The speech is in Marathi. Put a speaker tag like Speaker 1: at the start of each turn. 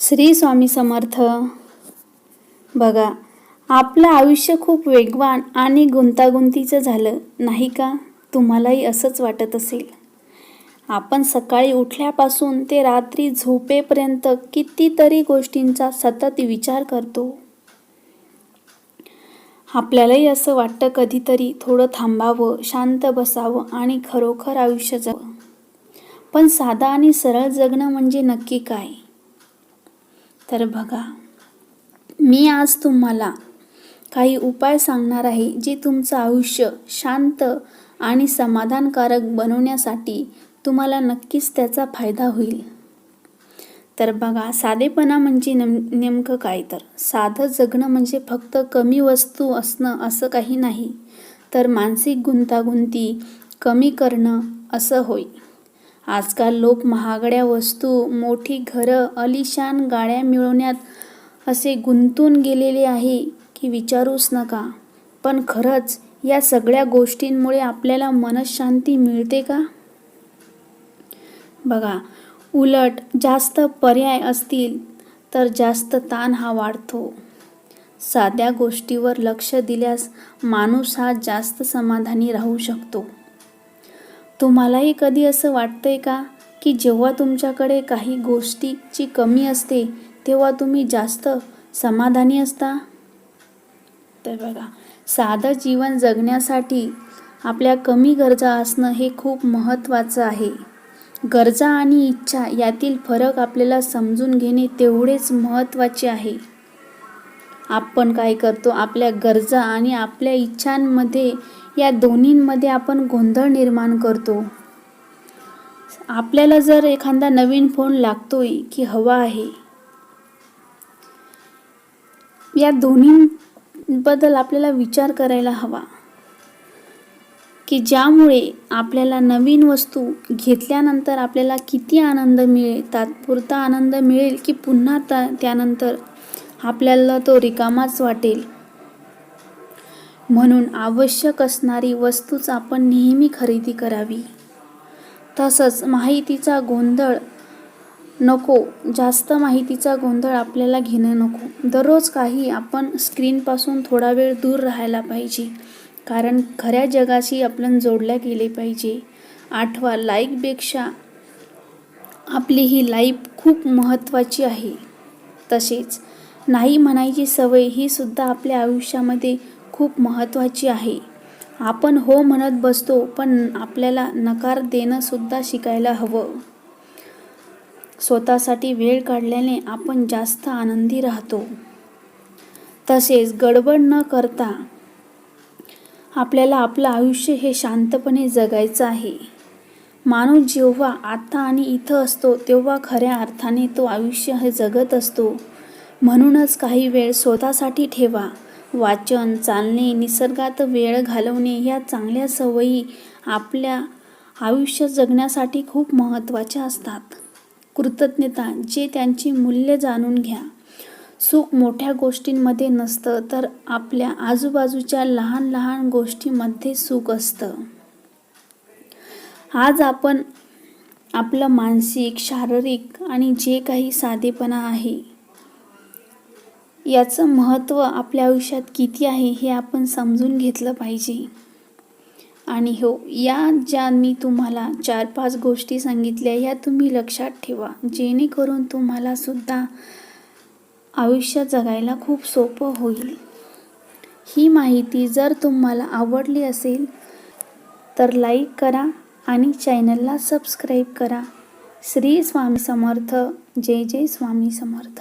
Speaker 1: श्री स्वामी समर्थ. बघा आपलं आयुष्य खूप वेगवान आणि गुंतागुंतीचं झालं नाही का? तुम्हालाही असंच वाटत असेल. आपण सकाळी उठल्यापासून ते रात्री झोपेपर्यंत कितीतरी गोष्टींचा सतत विचार करतो. आपल्यालाही असं वाटतं कधीतरी थोडं थांबावं शांत बसावं आणि खरोखर आयुष्य जगावं. पण साधा आणि सरळ जगणं म्हणजे नक्की काय? तर बघा मी आज तुम्हाला काही उपाय सांगणार आहे जे तुमचं आयुष्य शांत आणि समाधानकारक बनवण्यासाठी तुम्हाला नक्कीच त्याचा फायदा होईल. तर बघा साधेपणा म्हणजे नेम नेमकं काय? तर साधं जगणं म्हणजे फक्त कमी वस्तू असणं असं काही नाही तर मानसिक गुंतागुंती कमी करणं असं होय. आजकाल लोक महागड्या वस्तू मोठी घरं अलिशान गाड्या मिळवण्यात असे गुंतून गेलेले आहे की विचारूच नका. पण खरंच या सगळ्या गोष्टींमुळे आपल्याला मनशांती मिळते का? बघा उलट जास्त पर्याय असतील तर जास्त ताण हा वाढतो. साध्या गोष्टीवर लक्ष दिल्यास माणूस हा जास्त समाधानी राहू शकतो. तुम्हालाही कधी असं वाटतंय का की जेव्हा तुमच्याकडे काही गोष्टीची कमी असते तेव्हा तुम्ही जास्त समाधानी असता? तर बघा साधं जीवन जगण्यासाठी आपल्या कमी गरजा असणं हे खूप महत्त्वाचं आहे. गरजा आणि इच्छा यातील फरक आपल्याला समजून घेणे तेवढेच महत्त्वाचे आहे. आपण काय करतो आपल्या गरजा आणि आपल्या इच्छांमध्ये या दोन्हींमध्ये आपण गोंधळ निर्माण करतो. आपल्याला जर एखादा नवीन फोन लागतोय की हवा आहे या दोन्हींबद्दल आपल्याला विचार करायला हवा. की ज्यामुळे आपल्याला नवीन वस्तू घेतल्यानंतर आपल्याला किती आनंद मिळेल तात्पुरता आनंद मिळेल की पुन्हा त्या त्यानंतर आपल्याला तो रिकामाच वाटेल. म्हणून आवश्यक असणारी वस्तूच आपण नेहमी खरेदी करावी. तसंच माहितीचा गोंधळ नको जास्त माहितीचा गोंधळ आपल्याला घेणं नको. दररोज काही आपण स्क्रीनपासून थोडा वेळ दूर राहायला पाहिजे. कारण खऱ्या जगाशी आपण जोडल्या गेले पाहिजे. आठवा लाईकपेक्षा आपली ही लाईफ खूप महत्त्वाची आहे. तसेच नाही म्हणायची सवय ही सुद्धा आपल्या आयुष्यामध्ये खूप महत्त्वाची आहे. आपण हो म्हणत बसतो पण आपल्याला नकार देणंसुद्धा शिकायला हवं. स्वतःसाठी वेळ काढल्याने आपण जास्त आनंदी राहतो. तसेच गडबड न करता आपल्याला आपलं आयुष्य हे शांतपणे जगायचं आहे. माणूस जेव्हा आता आणि इथं असतो तेव्हा खऱ्या अर्थाने तो आयुष्य हे जगत असतो. म्हणूनच काही वेळ स्वतःसाठी ठेवा. वाचन चालणे निसर्गात वेळ घालवणे या चांगल्या सवयी आपल्या आयुष्य जगण्यासाठी खूप महत्त्वाच्या असतात. कृतज्ञता जे त्यांची मूल्य जाणून घ्या. सुख मोठ्या गोष्टींमध्ये नसतं तर आपल्या आजूबाजूच्या लहान लहान गोष्टींमध्ये सुख असतं. आज आपण आपलं मानसिक शारीरिक आणि जे काही साधेपणा आहे याचं महत्त्व आपल्या आयुष्यात किती आहे हे आपण समजून घेतलं पाहिजे. आणि हो या ज्या मी तुम्हाला चार पाच गोष्टी सांगितल्या या तुम्ही लक्षात ठेवा. जेणेकरून तुम्हाला सुद्धा आयुष्य जगायला खूप सोपं होईल. ही माहिती जर तुम्हाला आवडली असेल तर लाईक करा आणि चॅनलला सबस्क्राईब करा. श्री स्वामी समर्थ. जय जय स्वामी समर्थ.